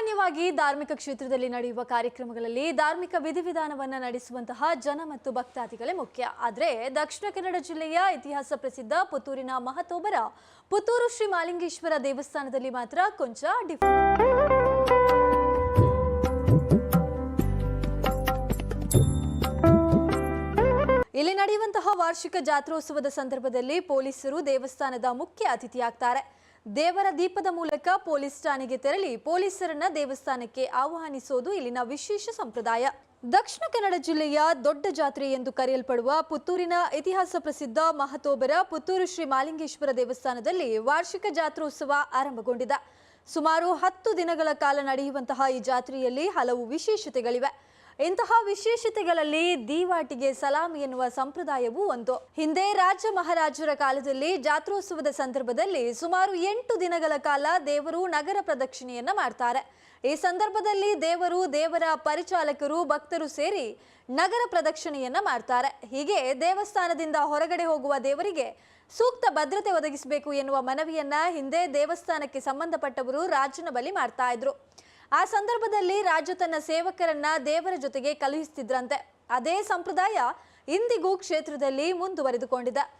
ಸಾಮಾನ್ಯವಾಗಿ ಧಾರ್ಮಿಕ ಕ್ಷೇತ್ರದಲ್ಲಿ ನಡೆಯುವ ಕಾರ್ಯಕ್ರಮಗಳಲ್ಲಿ ಧಾರ್ಮಿಕ ವಿಧಿವಿಧಾನವನ್ನು ನಡೆಸುವಂತಹ ಜನ ಮತ್ತು ಭಕ್ತಾದಿಗಳೇ ಮುಖ್ಯ. ಆದರೆ ದಕ್ಷಿಣ ಕನ್ನಡ ಜಿಲ್ಲೆಯ ಇತಿಹಾಸ ಪ್ರಸಿದ್ಧ ಪುತ್ತೂರಿನ ಮಹತೋಬರ, ಪುತ್ತೂರು ಶ್ರೀ ಮಾಲಿಂಗೇಶ್ವರ ದೇವಸ್ಥಾನದಲ್ಲಿ ಮಾತ್ರ ಕೊಂಚ ಇಲ್ಲಿ ನಡೆಯುವಂತಹ ವಾರ್ಷಿಕ ಜಾತ್ರೋತ್ಸವದ ಸಂದರ್ಭದಲ್ಲಿ ಪೊಲೀಸರು ದೇವಸ್ಥಾನದ ಮುಖ್ಯ ಅತಿಥಿಯಾಗ್ತಾರೆ. ದೇವರ ದೀಪದ ಮೂಲಕ ಪೊಲೀಸ್ ಠಾಣೆಗೆ ತೆರಳಿ ಪೊಲೀಸರನ್ನ ದೇವಸ್ಥಾನಕ್ಕೆ ಆಹ್ವಾನಿಸೋದು ಇಲ್ಲಿನ ವಿಶೇಷ ಸಂಪ್ರದಾಯ. ದಕ್ಷಿಣ ಕನ್ನಡ ಜಿಲ್ಲೆಯ ದೊಡ್ಡ ಜಾತ್ರೆ ಎಂದು ಕರೆಯಲ್ಪಡುವ ಪುತ್ತೂರಿನ ಇತಿಹಾಸ ಪ್ರಸಿದ್ಧ ಮಹತೋಬರ ಪುತ್ತೂರು ಶ್ರೀ ಮಾಲಿಂಗೇಶ್ವರ ದೇವಸ್ಥಾನದಲ್ಲಿ ವಾರ್ಷಿಕ ಜಾತ್ರೋತ್ಸವ ಆರಂಭಗೊಂಡಿದೆ. ಸುಮಾರು ಹತ್ತು ದಿನಗಳ ಕಾಲ ನಡೆಯುವಂತಹ ಈ ಜಾತ್ರೆಯಲ್ಲಿ ಹಲವು ವಿಶೇಷತೆಗಳಿವೆ. ಇಂತಹ ವಿಶೇಷತೆಗಳಲ್ಲಿ ದೀವಾಟಿಗೆ ಸಲಾಮಿ ಎನ್ನುವ ಸಂಪ್ರದಾಯವೂ ಒಂದು. ಹಿಂದೆ ರಾಜ ಮಹಾರಾಜರ ಕಾಲದಲ್ಲಿ ಜಾತ್ರೋತ್ಸವದ ಸಂದರ್ಭದಲ್ಲಿ ಸುಮಾರು ಎಂಟು ದಿನಗಳ ಕಾಲ ದೇವರು ನಗರ ಪ್ರದಕ್ಷಿಣೆಯನ್ನ ಮಾಡ್ತಾರೆ. ಈ ಸಂದರ್ಭದಲ್ಲಿ ದೇವರು ದೇವರ ಪರಿಚಾಲಕರು ಭಕ್ತರು ಸೇರಿ ನಗರ ಪ್ರದಕ್ಷಿಣೆಯನ್ನ ಮಾಡ್ತಾರೆ. ಹೀಗೆ ದೇವಸ್ಥಾನದಿಂದ ಹೊರಗಡೆ ಹೋಗುವ ದೇವರಿಗೆ ಸೂಕ್ತ ಭದ್ರತೆ ಒದಗಿಸಬೇಕು ಎನ್ನುವ ಮನವಿಯನ್ನ ಹಿಂದೆ ದೇವಸ್ಥಾನಕ್ಕೆ ಸಂಬಂಧಪಟ್ಟವರು ರಾಜನ ಬಲಿ ಮಾಡ್ತಾ ಇದ್ರು. ಆ ಸಂದರ್ಭದಲ್ಲಿ ರಾಜು ತನ್ನ ಸೇವಕರನ್ನ ದೇವರ ಜೊತೆಗೆ ಕಳುಹಿಸ್ತಿದ್ರಂತೆ ಅದೇ ಸಂಪ್ರದಾಯ ಇಂದಿಗೂ ಕ್ಷೇತ್ರದಲ್ಲಿ ಮುಂದುವರೆದುಕೊಂಡಿದೆ.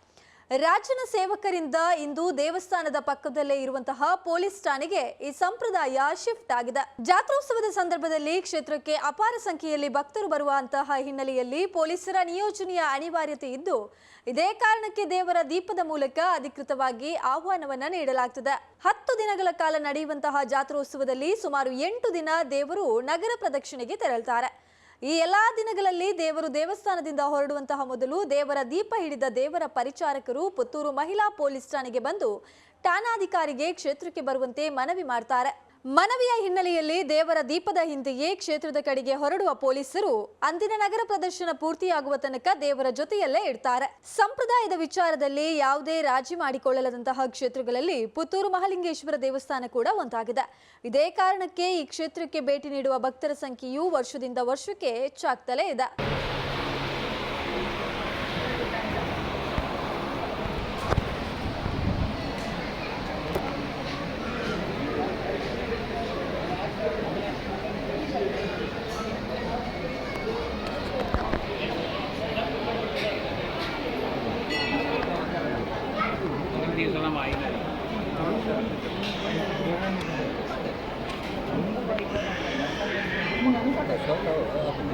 ರಾಜನ ಸೇವಕರಿಂದ ಇಂದು ದೇವಸ್ಥಾನದ ಪಕ್ಕದಲ್ಲೇ ಇರುವಂತಹ ಪೊಲೀಸ್ ಠಾಣೆಗೆ ಈ ಸಂಪ್ರದಾಯ ಶಿಫ್ಟ್ ಆಗಿದೆ. ಜಾತ್ರೋತ್ಸವದ ಸಂದರ್ಭದಲ್ಲಿ ಕ್ಷೇತ್ರಕ್ಕೆ ಅಪಾರ ಸಂಖ್ಯೆಯಲ್ಲಿ ಭಕ್ತರು ಬರುವಂತಹ ಹಿನ್ನೆಲೆಯಲ್ಲಿ ಪೊಲೀಸರ ನಿಯೋಜನೆಯ ಅನಿವಾರ್ಯತೆ ಇದ್ದು, ಇದೇ ಕಾರಣಕ್ಕೆ ದೇವರ ದೀಪದ ಮೂಲಕ ಅಧಿಕೃತವಾಗಿ ಆಹ್ವಾನವನ್ನ ನೀಡಲಾಗ್ತದೆ. ಹತ್ತು ದಿನಗಳ ಕಾಲ ನಡೆಯುವಂತಹ ಜಾತ್ರೋತ್ಸವದಲ್ಲಿ ಸುಮಾರು ಎಂಟು ದಿನ ದೇವರು ನಗರ ಪ್ರದಕ್ಷಿಣೆಗೆ ತೆರಳ್ತಾರೆ. ಈ ಎಲ್ಲಾ ದಿನಗಳಲ್ಲಿ ದೇವರು ದೇವಸ್ಥಾನದಿಂದ ಹೊರಡುವಂತಹ ಮೊದಲು ದೇವರ ದೀಪ ಹಿಡಿದ ದೇವರ ಪರಿಚಾರಕರು ಪುತ್ತೂರು ಮಹಿಳಾ ಪೊಲೀಸ್ ಠಾಣೆಗೆ ಬಂದು ಠಾಣಾಧಿಕಾರಿಗೆ ಕ್ಷೇತ್ರಕ್ಕೆ ಬರುವಂತೆ ಮನವಿ ಮಾಡ್ತಾರೆ. ಮನವಿಯ ಹಿನ್ನೆಲೆಯಲ್ಲಿ ದೇವರ ದೀಪದ ಹಿಂದೆಯೇ ಕ್ಷೇತ್ರದ ಕಡೆಗೆ ಹೊರಡುವ ಪೊಲೀಸರು ಅಂದಿನ ನಗರ ಪ್ರದರ್ಶನ ಪೂರ್ತಿಯಾಗುವ ತನಕ ದೇವರ ಜೊತೆಯಲ್ಲೇ ಇಡ್ತಾರೆ ಸಂಪ್ರದಾಯದ ವಿಚಾರದಲ್ಲಿ ಯಾವುದೇ ರಾಜಿ ಮಾಡಿಕೊಳ್ಳಲದಂತಹ ಕ್ಷೇತ್ರಗಳಲ್ಲಿ ಪುತ್ತೂರು ಮಹಾಲಿಂಗೇಶ್ವರ ದೇವಸ್ಥಾನ ಕೂಡ ಒಂದಾಗಿದೆ. ಇದೇ ಕಾರಣಕ್ಕೆ ಈ ಕ್ಷೇತ್ರಕ್ಕೆ ಭೇಟಿ ನೀಡುವ ಭಕ್ತರ ಸಂಖ್ಯೆಯು ವರ್ಷದಿಂದ ವರ್ಷಕ್ಕೆ ಹೆಚ್ಚಾಗ್ತಲೇ ಇದೆ. আপনার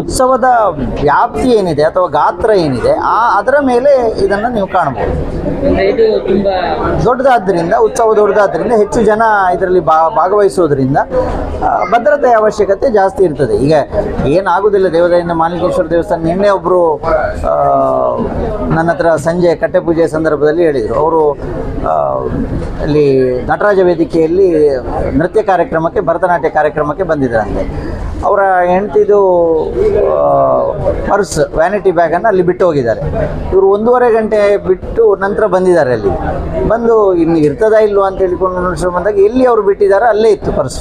ಉತ್ಸವದ ವ್ಯಾಪ್ತಿ ಏನಿದೆ ಅಥವಾ ಗಾತ್ರ ಏನಿದೆ ಆ ಅದರ ಮೇಲೆ ಇದನ್ನು ನೀವು ಕಾಣಬಹುದು. ಇದು ತುಂಬಾ ದೊಡ್ಡದಾದ್ದರಿಂದ ಉತ್ಸವ ದೊಡ್ಡದಾದ್ದರಿಂದ ಹೆಚ್ಚು ಜನ ಇದರಲ್ಲಿ ಭಾ ಭಾಗವಹಿಸೋದ್ರಿಂದ ಭದ್ರತೆಯ ಅವಶ್ಯಕತೆ ಜಾಸ್ತಿ ಇರ್ತದೆ. ಈಗ ಏನಾಗುದಿಲ್ಲ ದೇವದಯಿಂದ ಮಾಲಿಕೇಶ್ವರ ದೇವಸ್ಥಾನ ನಿನ್ನೆ ಒಬ್ಬರು ನನ್ನ ಹತ್ರ ಸಂಜೆ ಕಟ್ಟೆ ಪೂಜೆ ಸಂದರ್ಭದಲ್ಲಿ ಹೇಳಿದರು. ಅವರು ಅಲ್ಲಿ ನಟರಾಜ ವೇದಿಕೆಯಲ್ಲಿ ನೃತ್ಯ ಕಾರ್ಯಕ್ರಮಕ್ಕೆ ಭರತನಾಟ್ಯ ಕಾರ್ಯಕ್ರಮಕ್ಕೆ ಬಂದಿದ್ದರಂತೆ ಅವರ ಹೆಂಡತಿದು ಪರ್ಸ್ ವ್ಯಾನಿಟಿ ಬ್ಯಾಗನ್ನು ಅಲ್ಲಿ ಬಿಟ್ಟು ಹೋಗಿದ್ದಾರೆ. ಇವರು ಒಂದೂವರೆ ಗಂಟೆ ಬಿಟ್ಟು ನಂತರ ಬಂದಿದ್ದಾರೆ ಅಲ್ಲಿ. ಬಂದು ಇನ್ನು ಇರ್ತದಾ ಇಲ್ವಾ ಅಂತ ಹೇಳಿಕೊಂಡು ಬಂದಾಗ ಎಲ್ಲಿ ಅವರು ಬಿಟ್ಟಿದ್ದಾರೋ ಅಲ್ಲೇ ಇತ್ತು ಪರ್ಸ್.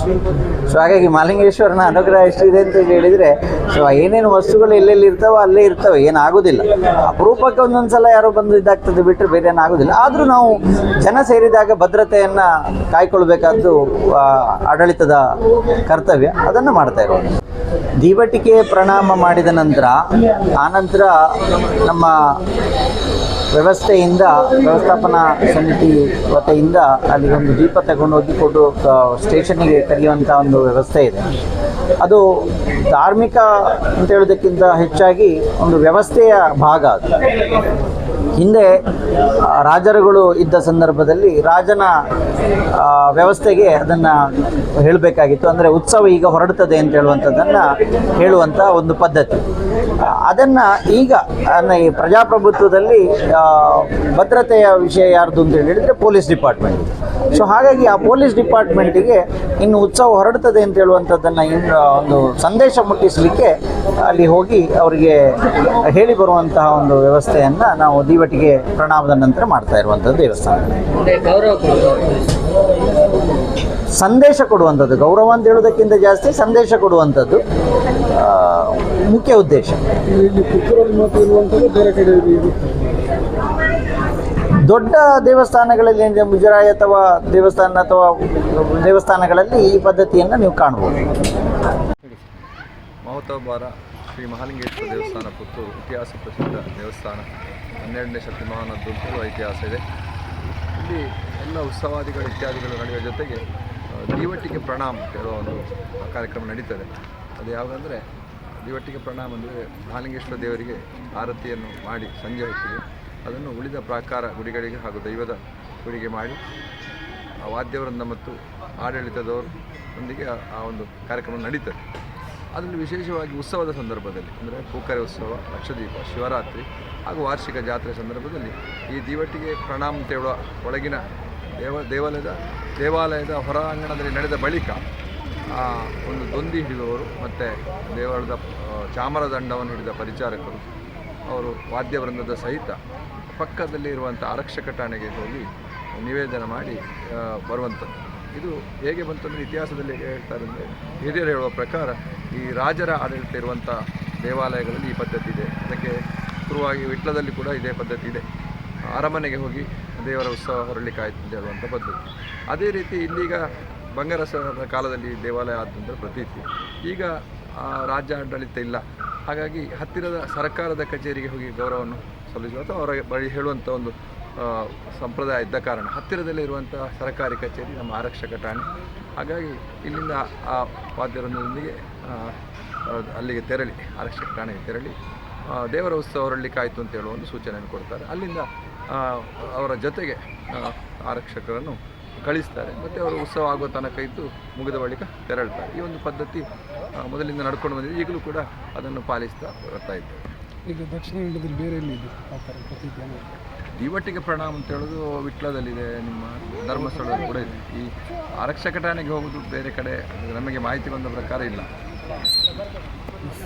ಸೊ ಹಾಗಾಗಿ ಮಾಲಿಂಗೇಶ್ವರನ ಅನುಗ್ರಹ ಎಷ್ಟಿದೆ ಅಂತ ಹೇಳಿದರೆ ಸೊ ಏನೇನು ವಸ್ತುಗಳು ಎಲ್ಲೆಲ್ಲಿ ಇರ್ತಾವೋ ಅಲ್ಲೇ ಇರ್ತವೆ ಏನಾಗೋದಿಲ್ಲ ಅಪರೂಪಕ್ಕೆ ಒಂದೊಂದು ಸಲ ಯಾರೋ ಬಂದು ಇದಾಗ್ತದೆ ಬಿಟ್ಟರೆ ಬೇರೆ ಏನಾಗೋದಿಲ್ಲ ಆದರೂ ನಾವು ಜನ ಸೇರಿದಾಗ ಭದ್ರತೆಯನ್ನು ಕಾಯ್ಕೊಳ್ಬೇಕಾದ್ದು ಆಡಳಿತದ ಕರ್ತವ್ಯ. ಅದನ್ನು ಮಾಡ್ತಾ ಇರೋದು. ದೀವಟಿಗೆ ಪ್ರಣಾಮ ಮಾಡಿದ ನಂತರ ಆನಂತರ ನಮ್ಮ ವ್ಯವಸ್ಥೆಯಿಂದ, ವ್ಯವಸ್ಥಾಪನಾ ಸಮಿತಿ ವತಿಯಿಂದ ಅಲ್ಲಿ ಒಂದು ದೀಪ ತಗೊಂಡು ಹೋಗಿ ಕೊಟ್ಟು ಸ್ಟೇಷನ್ನಿಗೆ ಕರೆಯುವಂಥ ಒಂದು ವ್ಯವಸ್ಥೆ ಇದೆ. ಅದು ಧಾರ್ಮಿಕ ಅಂತ ಹೇಳೋದಕ್ಕಿಂತ ಹೆಚ್ಚಾಗಿ ಒಂದು ವ್ಯವಸ್ಥೆಯ ಭಾಗ ಅದು. ಹಿಂದೆ ರಾಜರುಗಳು ಇದ್ದ ಸಂದರ್ಭದಲ್ಲಿ ರಾಜನ ವ್ಯವಸ್ಥೆಗೆ ಅದನ್ನು ಹೇಳಬೇಕಾಗಿತ್ತು. ಅಂದರೆ ಉತ್ಸವ ಈಗ ಹೊರಡ್ತದೆ ಅಂತ ಹೇಳುವಂಥದ್ದನ್ನು ಹೇಳುವಂಥ ಒಂದು ಪದ್ಧತಿ. ಅದನ್ನು ಈಗ ಈ ಪ್ರಜಾಪ್ರಭುತ್ವದಲ್ಲಿ ಭದ್ರತೆಯ ವಿಷಯ ಯಾರ್ದು ಅಂತ ಹೇಳಿದರೆ ಪೊಲೀಸ್ ಡಿಪಾರ್ಟ್ಮೆಂಟ್. ಸೊ ಹಾಗಾಗಿ ಆ ಪೊಲೀಸ್ ಡಿಪಾರ್ಟ್ಮೆಂಟಿಗೆ ಇನ್ನು ಉತ್ಸವ ಹೊರಡ್ತದೆ ಅಂತ ಹೇಳುವಂಥದ್ದನ್ನು ಇನ್ನು ಒಂದು ಸಂದೇಶ ಮುಟ್ಟಿಸಲಿಕ್ಕೆ ಅಲ್ಲಿ ಹೋಗಿ ಅವರಿಗೆ ಹೇಳಿ ಬರುವಂತಹ ಒಂದು ವ್ಯವಸ್ಥೆಯನ್ನು ನಾವು ದೀವಟಿಗೆ ಪ್ರಣಾಮದ ನಂತರ ಮಾಡ್ತಾ ಇರುವಂಥದ್ದು ದೇವಸ್ಥಾನ. ಸಂದೇಶ ಕೊಡುವಂಥದ್ದು ಗೌರವ ಅಂತ ಹೇಳೋದಕ್ಕಿಂತ ಜಾಸ್ತಿ ಸಂದೇಶ ಕೊಡುವಂಥದ್ದು ಆ, ಮುಖ್ಯ ಉದ್ದೇಶ ಇಲ್ಲಿ ಪುತ್ತೂರಲ್ಲಿ ಮಾತ್ರ ಇರುವಂಥದ್ದು ಬೇರೆ ಕಡೆ ಇರುತ್ತೆ ದೊಡ್ಡ ದೇವಸ್ಥಾನಗಳಲ್ಲಿ ಅಂದರೆ ಮುಜರಾಯಿ ಅಥವಾ ದೇವಸ್ಥಾನ ಅಥವಾ ದೇವಸ್ಥಾನಗಳಲ್ಲಿ ಈ ಪದ್ಧತಿಯನ್ನು ನೀವು ಕಾಣ್ಬೋದು ಮಹತೋಬಾರ ಶ್ರೀ ಮಹಾಲಿಂಗೇಶ್ವರ ದೇವಸ್ಥಾನ ಪುತ್ತೂರು ಇತಿಹಾಸ ಪ್ರಸಿದ್ಧ ದೇವಸ್ಥಾನ. ಹನ್ನೆರಡನೇ ಶತಮಾನದ್ದು ಇತಿಹಾಸ ಇದೆ. ಇಲ್ಲಿ ಎಲ್ಲ ಉತ್ಸವಾದಿಗಳು ಇತ್ಯಾದಿಗಳು ನಡೆಯುವ ಜೊತೆಗೆ ದೀವಟ್ಟಿಗೆ ಪ್ರಣಾಮ ಹೇಳುವ ಒಂದು ಕಾರ್ಯಕ್ರಮ ನಡೀತದೆ. ಅದು ಯಾವುದಂದರೆ ದೀವಟ್ಟಿಗೆ ಪ್ರಣಾಮ ಅಂದರೆ ಮಹಾಲಿಂಗೇಶ್ವರ ದೇವರಿಗೆ ಆರತಿಯನ್ನು ಮಾಡಿ ಸಂಜೆ ಹೊತ್ತಿಗೆ. ಅದನ್ನು ಉಳಿದ ಪ್ರಾಕಾರ ಗುಡಿಗಳಿಗೆ ಹಾಗೂ ದೈವದ ಗುಡಿಗೆ ಮಾಡಿ ಆ ವಾದ್ಯವೃಂದ ಮತ್ತು ಆಡಳಿತದವರು ಒಂದಿಗೆ ಆ- ಒಂದು ಕಾರ್ಯಕ್ರಮ ನಡೀತದೆ. ಅದರಲ್ಲಿ ವಿಶೇಷವಾಗಿ ಉತ್ಸವದ ಸಂದರ್ಭದಲ್ಲಿ, ಅಂದರೆ ಪೂಕರೆ ಉತ್ಸವ, ಲಕ್ಷದೀಪ, ಶಿವರಾತ್ರಿ ಹಾಗೂ ವಾರ್ಷಿಕ ಜಾತ್ರೆ ಸಂದರ್ಭದಲ್ಲಿ ಈ ದಿವಟಿಗೆ ಪ್ರಣಾಮ ತೇಳುವ ಒಳಗಿನ ದೇವ ದೇವಾಲಯದ ದೇವಾಲಯದ ಹೊರಾಂಗಣದಲ್ಲಿ ನಡೆದ ಬಳಿಕ ಒಂದು ದೊಂದಿ ಹಿಡಿದವರು ಮತ್ತು ದೇವಾಲಯದ ಚಾಮರದಂಡವನ್ನು ಚಾಮರ ದಂಡವನ್ನು ಹಿಡಿದ ಪರಿಚಾರಕರು ಅವರು ವಾದ್ಯವೃಂದದ ಸಹಿತ ಪಕ್ಕದಲ್ಲಿ ಇರುವಂಥ ಆರಕ್ಷಕ ಠಾಣೆಗೆ ಹೋಗಿ ನಿವೇದನೆ ಮಾಡಿ ಬರುವಂಥದ್ದು. ಇದು ಹೇಗೆ ಬಂತಂದರೆ ಇತಿಹಾಸದಲ್ಲಿ ಹೇಳ್ತಾರೆ ಅಂದರೆ ಹಿರಿಯರು ಹೇಳುವ ಪ್ರಕಾರ ಈ ರಾಜರ ಆಡಳಿತ ಇರುವಂಥ ದೇವಾಲಯಗಳಲ್ಲಿ ಈ ಪದ್ಧತಿ ಇದೆ. ಅದಕ್ಕೆ ಶುರುವಾಗಿ ವಿಟ್ಲದಲ್ಲಿ ಕೂಡ ಇದೇ ಪದ್ಧತಿ ಇದೆ. ಅರಮನೆಗೆ ಹೋಗಿ ದೇವರ ಉತ್ಸವ ಹೊರಲಿಕ್ಕಾಯ್ತು ಅಂತ ಹೇಳುವಂಥ ಪದ್ಧತಿ. ಅದೇ ರೀತಿ ಇಲ್ಲೀಗ ಬಂಗಾರಸರ ಕಾಲದಲ್ಲಿ ದೇವಾಲಯ ಆದಂಥ ಪ್ರತೀತಿ. ಈಗ ರಾಜ್ಯ ಆಡಳಿತ ಇಲ್ಲ. ಹಾಗಾಗಿ ಹತ್ತಿರದ ಸರ್ಕಾರದ ಕಚೇರಿಗೆ ಹೋಗಿ ಗೌರವವನ್ನು ಸಲ್ಲಿಸುವ ಅಥವಾ ಅವರ ಬಳಿ ಹೇಳುವಂಥ ಒಂದು ಸಂಪ್ರದಾಯ ಇದ್ದ ಕಾರಣ ಹತ್ತಿರದಲ್ಲೇ ಇರುವಂಥ ಸರ್ಕಾರಿ ಕಚೇರಿ ನಮ್ಮ ಆರಕ್ಷಕ ಠಾಣೆ. ಹಾಗಾಗಿ ಇಲ್ಲಿಂದ ಆ ಆ, ಅಲ್ಲಿಗೆ ತೆರಳಿ ಆರಕ್ಷಕ ಠಾಣೆಗೆ ತೆರಳಿ ದೇವರ ಉತ್ಸವ ಹೊರಡ್ಲಿಕ್ಕಾಯಿತು ಅಂತ ಹೇಳುವ ಒಂದು ಸೂಚನೆಯನ್ನು ಕೊಡ್ತಾರೆ. ಅಲ್ಲಿಂದ ಅವರ ಜೊತೆಗೆ ಆರಕ್ಷಕರನ್ನು ಕಳಿಸ್ತಾರೆ. ಮತ್ತು ಅವರು ಉತ್ಸವ ಆಗುವ ತನಕ ಇದ್ದು ಮುಗಿದ ಬಳಿಕ ತೆರಳ್ತಾರೆ. ಈ ಒಂದು ಪದ್ಧತಿ ಮೊದಲಿಂದ ನಡ್ಕೊಂಡು ಬಂದಿದೆ. ಈಗಲೂ ಕೂಡ ಅದನ್ನು ಪಾಲಿಸ್ತಾ ಬರ್ತಾ ಇದ್ದೇವೆ. ಈಗ ದಕ್ಷಿಣ ಕನ್ನಡದಲ್ಲಿ ಬೇರೆ ಎಲ್ಲಿದೆ ದಿವಟ್ಟಿಗೆ ಆ ಥರ ಪ್ರತೀತಿ ದೀವಟ್ಟಿಗೆ ಪ್ರಣಾಮ ಅಂತ ಹೇಳೋದು ವಿಟ್ಲದಲ್ಲಿದೆ. ನಿಮ್ಮ ಧರ್ಮಸ್ಥಳದಲ್ಲಿ ಕೂಡ ಇದೆ. ಈ ಆರಕ್ಷಕ ಠಾಣೆಗೆ ಹೋಗೋದು ಬೇರೆ ಕಡೆ ನಮಗೆ ಮಾಹಿತಿ ಬಂದ ಪ್ರಕಾರ ಇಲ್ಲ.